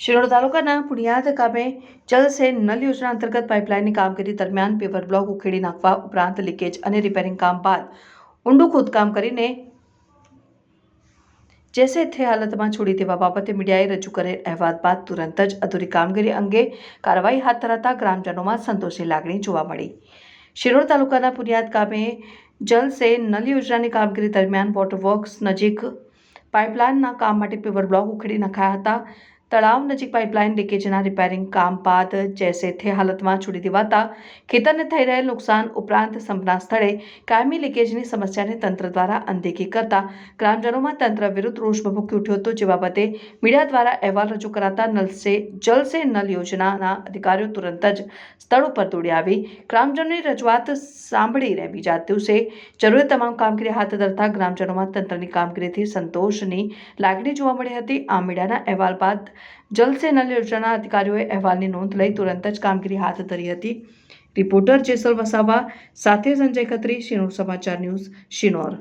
શિરોડ તાલુકાના પુણ્યાત ગામે જલસે નલ યોજના અંતર્ગત પાઇપલાઇનની કામગીરી દરમિયાન પેપર બ્લોક ઉખેડી નાખવા ઉપરાંત લીકેજ અને રિપેરિંગ કામ બાદ ઊંડું ખોદકામ કરીને જેસે થે હાલતમાં છોડી દેવા બાબતે મીડિયાએ રજૂ કરેલ અહેવાલ બાદ તુરંત જ અધૂરી કામગીરી અંગે કાર્યવાહી હાથ ધરાતા ગ્રામજનોમાં સંતોષની લાગણી જોવા મળી. શિરોડ તાલુકાના પુનિયાદ ગામે જલસે નલ યોજનાની કામગીરી દરમિયાન વોટર વર્ક્સ નજીક પાઇપલાઇનના કામ માટે પેવર બ્લોક ઉખેડી નખાયા હતા. તળાવ નજીક પાઇપલાઇન લીકેજના રિપેરિંગ કામ બાદ જેસે થે હાલતમાં છોડી દેવાતા ખેતરને થઈ રહેલ નુકસાન ઉપરાંત સંપના સ્થળે કાયમી લીકેજની સમસ્યાને તંત્ર દ્વારા અનદેખી કરતા ગ્રામજનોમાં તંત્ર વિરુદ્ધ રોષ ભભૂકી ઉઠ્યો હતો, જે બાબતે મીડિયા દ્વારા અહેવાલ રજૂ કરાતા નલસે, જલસે નલ યોજનાના અધિકારીઓ તુરંત જ સ્થળ ઉપર દોડી આવી. ગ્રામજનોની રજૂઆત સાંભળી રહે બીજા દિવસે જરૂરી તમામ કામગીરી હાથ ધરતા ગ્રામજનોમાં તંત્રની કામગીરીથી સંતોષની લાગણી જોવા મળી હતી. આ મીડિયાના અહેવાલ બાદ જલ સે નલ યોજનાના અધિકારીઓએ અહેવાલની નોંધ લઈ તુરંત જ કામગીરી હાથ ધરી હતી. રિપોર્ટર જેસલ વસાવા, સાથે સંજય ખત્રી શિનોર સમાચાર ન્યૂઝ, શિનોર.